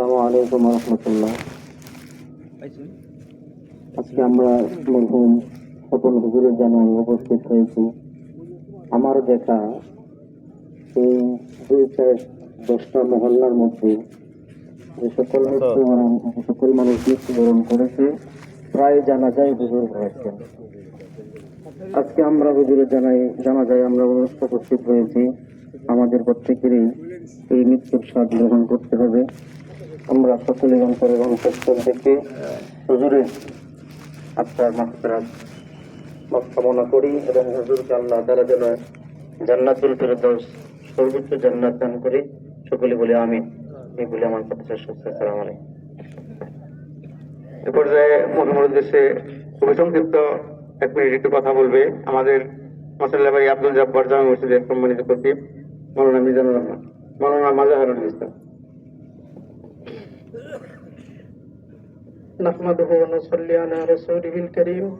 আসসালামু আলাইকুম রহমতুল্লাহ আজকে আমরা মরহুম স্বপন হুজুরের জানায় উপস্থিত হয়েছি। আমার দেখা এই দুই চার দশটা মহল্লার মধ্যে যে সকল মৃত্যুবরণ সকল মানুষ মৃত্যুবরণ করেছে প্রায় জানা যায় হুজুর হয়েছেন। আজকে আমরা হুজুরের জানাই জানা যায় আমরা উপস্থিত হয়েছি। আমাদের প্রত্যেকেরই এই মৃত্যুর স্বাদ গ্রহণ করতে হবে। আমরা সকলে অন্তরের অন্তঃস্থল থেকে হুজুরের আত্মার মাত্রার কামনা করি এবং হুজুরকে আল্লাহ তারা যেন জান্নাতুল ফেরদৌস সর্বোচ্চ জান্নাত দান করে সকলে বলে আমি এই বলে আমার কথা শেষ হচ্ছে। আসসালামু আলাইকুম। এ পর্যায়ে মধুমর উদ্দেশ্যে খুবই সংক্ষিপ্ত এক মিনিট একটু কথা বলবে আমাদের মশাল্লা ভাই আব্দুল জব্বার জামা মসজিদের সম্মানিত সচিব, মৌলানা মিজানুর রহমান। মৌলানা মাজাহারুল ইসলাম। نحمده ونصلي على رسوله الكريم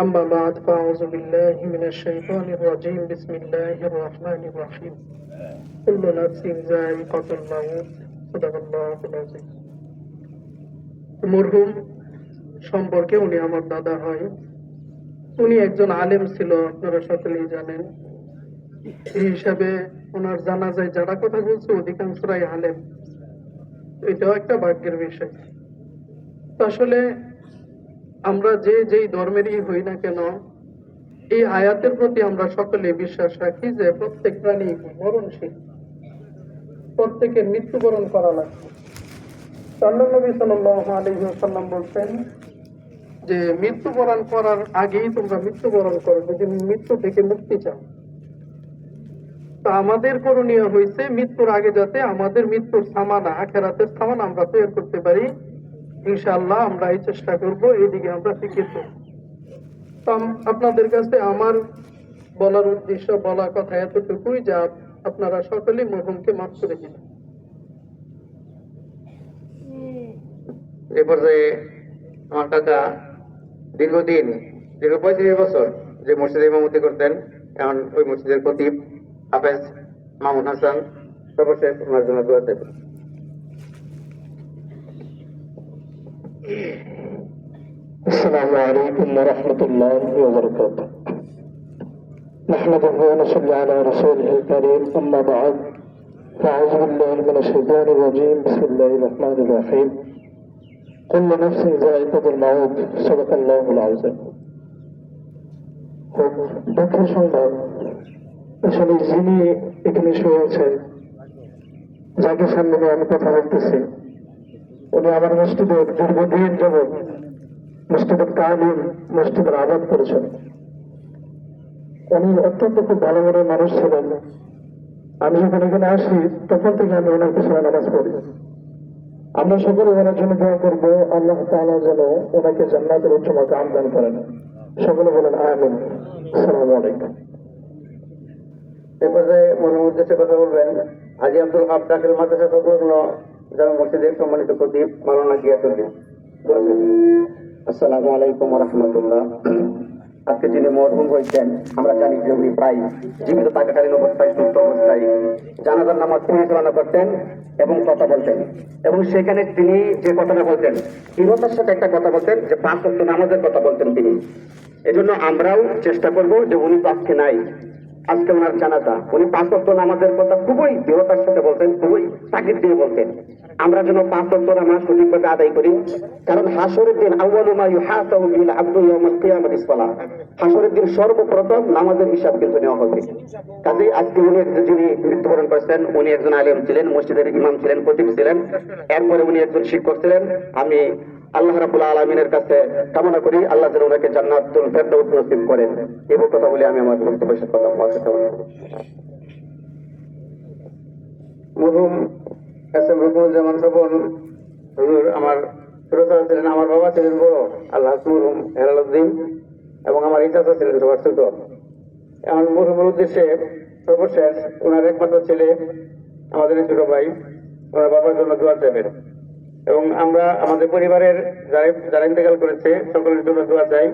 أما بعد فأعوذ بالله من الشيطان الرجيم بسم الله الرحمن الرحيم كل نفس ذائقة الموت صدق الله العظيم মরহুম সম্পর্কে উনি আমার দাদা হয় উনি একজন আলেম ছিল আপনারা সকলেই জানেন এই হিসাবে ওনার জানা যায় যারা কথা বলছে অধিকাংশরাই আলেম এটাও একটা ভাগ্যের বিষয় তো আসলে আমরা যে যেই ধর্মেরই হই না কেন, এই আয়াতের প্রতি আমরা সকলে বিশ্বাস রাখি যে প্রত্যেক প্রাণী মরণশীল। প্রত্যেকের মৃত্যুবরণ করা লাগবে। তো আল্লাহ নবী সাল্লাল্লাহু আলাইহি ওয়াসাল্লাম বলছেন যে, মৃত্যুবরণ করার আগেই তোমরা মৃত্যুবরণ করো, যদি মৃত্যু থেকে মুক্তি চাও। তো আমাদের করণীয় হয়েছে মৃত্যুর আগে যাতে আমাদের মৃত্যুর সামানা, আখেরাতের সামান আমরা তৈরি করতে পারি। ইনশাআল্লাহ আমরা এই চেষ্টা করব এইদিকে আমরা ফিকির করব তো আম- আপনাদের কাছে আমার বলার উদ্দেশ্য, বলা কথা এতটুকুই যা আপনারা সকলে মরহুমকে মাফ করে দিন এ পর্যায়ে আমার কাকা দীর্ঘদিন, দীর্ঘ পঁয়ত্রিশ বছর যে মসজিদে ইমামতি করতেন, এখন ওই মসজিদের খতিব হাফেজ মামুন হাসান সর্বশেষ ওনার জন্য দোয়া দেবেন السلام عليكم ورحمة الله وبركاته نحمده ونصلي على رسوله الكريم أما بعد فأعوذ بالله من الشيطان الرجيم بسم الله الرحمن الرحيم كل نفس ذائقة الموت صدق الله العظيم খুব দুঃখের সংবাদ আসলে যিনি এখানে শুয়েছেন যাকে সামনে নিয়ে আমি কথা বলতেছি উনি আমার মসজিদে দীর্ঘদিন যাবৎ মসজিদের তালিম, মসজিদের আবাদ করেছেন। উনি অত্যন্ত খুব ভালো মনের মানুষ ছিলেন। আমি যখন এখানে আসি, তখন থেকে আমি ওনার পিছনে নামাজ পড়ি। আমরা সকলে ওনার জন্য দোয়া করব, আল্লাহ তাআলা যেন ওনাকে জান্নাতের উচ্চ মাকাম দান করেন। সকলে বলেন, আমিন। আসসালামু আলাইকুম। এ পর্যায়ে মনের উদ্দেশ্যে কথা বলবেন আজি আব্দুল হাব দাখিল মাদ্রাসা সংলগ্ন জামে মসজিদের সম্মানিত খতিব মাওলানা গিয়াসুদ্দিন আসসালামু আলাইকুম রহমতুল্লাহ। আজকে যিনি মরহুম হয়েছেন আমরা জানি যে উনি প্রায় জীবিত থাকাকালীন অবস্থায় সুস্থ অবস্থায় জানাজার নামাজ পরিচালনা করতেন এবং কথা বলতেন। এবং সেখানে তিনি যে কথাটা বলতেন দৃঢ়তার সাথে একটা কথা বলতেন, যে পাঁচ নামাজের কথা বলতেন তিনি। এজন্য আমরাও চেষ্টা করব যে উনি আজকে নাই আজকে ওনার জানাজা। উনি পাঁচ অক্ট নামাজের কথা খুবই দৃঢ়তার সাথে বলতেন, খুবই তাগিদ দিয়ে বলতেন। আমরা যেন পাঁচ অক্ট নামাজ সঠিকভাবে আদায় করি। কারণ হাসরের দিন আউয়ালু মা ইউহাসাবু বিল আবদু ইয়াউমাল কিয়ামাতিস হাসরের দিন সর্বপ্রথম নামাজের হিসাব কিন্তু নেওয়া হবে। কাজেই আজকে উনি যিনি মৃত্যুবরণ করেছেন, উনি একজন আলেম ছিলেন, মসজিদের ইমাম ছিলেন, খতিব ছিলেন। এরপরে উনি একজন শিক্ষক ছিলেন। আমি আল্লাহ রাবুল আলমিনের কাছে কামনা করি আল্লাহ যেন ওনাকে জান্নাতুল ফেরদৌস নসিব করেন। এই কথা বলে আমি আমার বক্তব্য শেষ করলাম। আমার আমার- মরহুম স্বপন হুজুর আমার চাচা ছিলেন আমার বাবা ছিলেন বড়, আল্লাহ মরহুম হেলালুদ্দিন এবং আমার এই চাচা ছিলেন সবার ছোট। এখন মরহুমের উদ্দেশ্যে সর্বশেষ, ওনার একমাত্র ছেলে, আমাদের ছোট ভাই, ওনার বাবার জন্য দোয়া চাইবেন। এবং আমরা আমাদের পরিবারের যারা ইন্তেকাল করেছে, সকলের জন্য দোয়া চাই।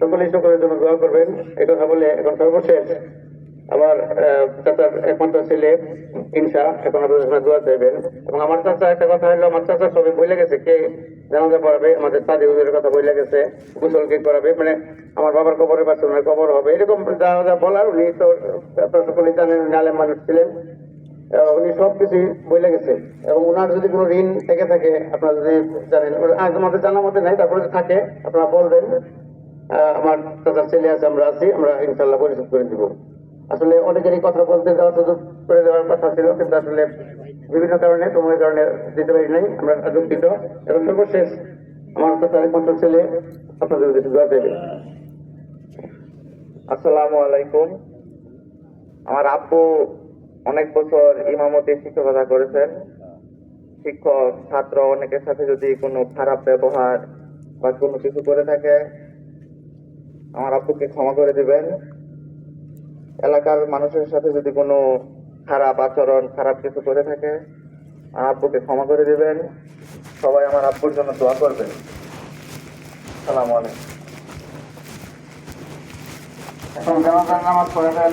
সকলেই সকলের জন্য দোয়া করবেন। এই কথা বলে এখন সর্বশেষ আমার চাচার একমাত্র ছেলে ইনসা এখন আপনাদের সামনে দোয়া চাইবেন। এবং আমার চাচা, একটা কথা হলো, আমার চাচা সবাই বলে গেছে কে জানাজা পড়াবে, আমাদের সাদি হুজুরের কথা বলে গেছে, গোসল কে করাবে মানে আমার বাবার কবরের পাশে ওনার কবর হবে। এরকম যা যা বলার উনি তো, আপনারা সকলেই জানেন আলেম মানুষ ছিলেন। আহ, সব সবকিছু বলে গেছে। এবং ওনার যদি কোনো ঋণ থেকে থাকে আপনারা যদি জানেন আমাদের জানার মধ্যে নাই তারপরে যদি থাকে আপনারা বলবেন আমার চাচার ছেলে আছে আমরা আছি আমরা ইনশাল্লাহ পরিশোধ করে দিব। আসলে অনেকেরই কথা বলতে দেওয়ার সুযোগ করে দেওয়ার কথা ছিল কিন্তু আসলে বিভিন্ন কারণে সময়ের কারণে দিতে পারি নাই আমরা দুঃখিত। এবং সর্বশেষ আমার চাচার একমাত্র ছেলে আপনাদের উদ্দেশ্যে দোয়া চাইবে আসসালামু আলাইকুম। আমার আব্বু অনেক বছর ইমামতি শিক্ষকতা করেছেন। শিক্ষক, ছাত্র অনেকের সাথে যদি কোনো খারাপ ব্যবহার বা কোনো কিছু করে থাকে, আমার আব্বুকে ক্ষমা করে দিবেন। এলাকার মানুষের সাথে যদি কোনো খারাপ আচরণ, খারাপ কিছু করে থাকে, আমার আব্বুকে ক্ষমা করে দিবেন। সবাই আমার আব্বুর জন্য দোয়া করবেন। সালাম আলাইকুম। এখন জানাজার নামাজ পড়াবেন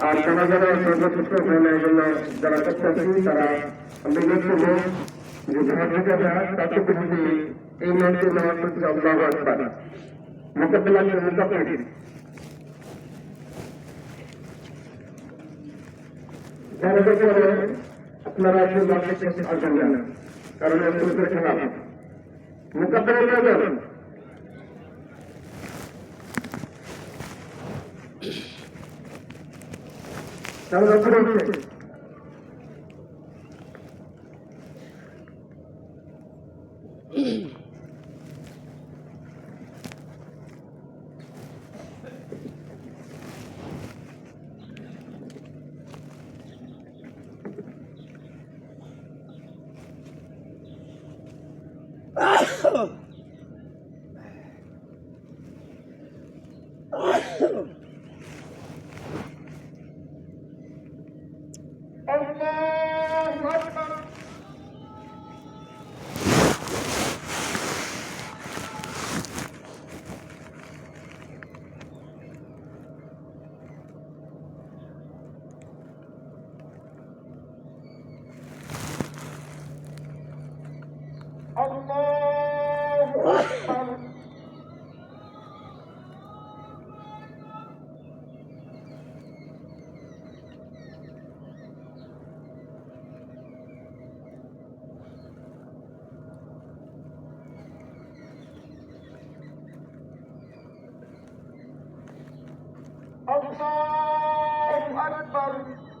আর যারা যারা সর্বশ্রেষ্ঠ ধর্মের জন্য যারা করতেছি তারা আমরা করব যে ধর্মটা তাকে বুঝি এই মন্ত্রে নেওয়ার প্রতি আল্লাহ আকবার মোকাবিলা মোকাবিল যারা করে আপনারা কারণ মোকাবিলা 나는 그렇게 Oh. Allah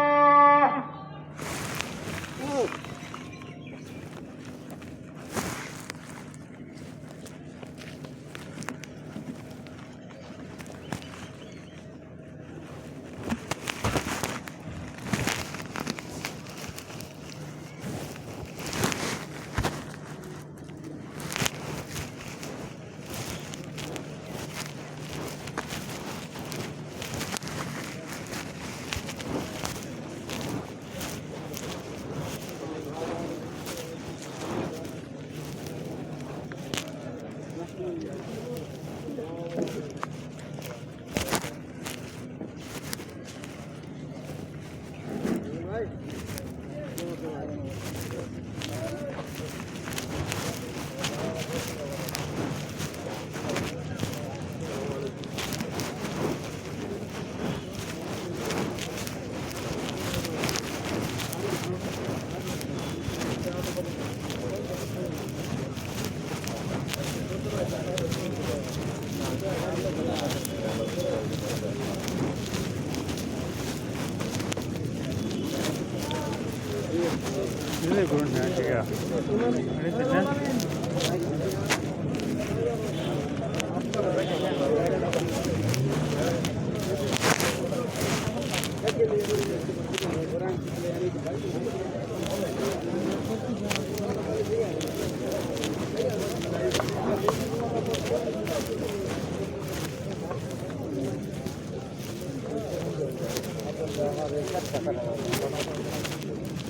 Ini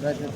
gurun ya,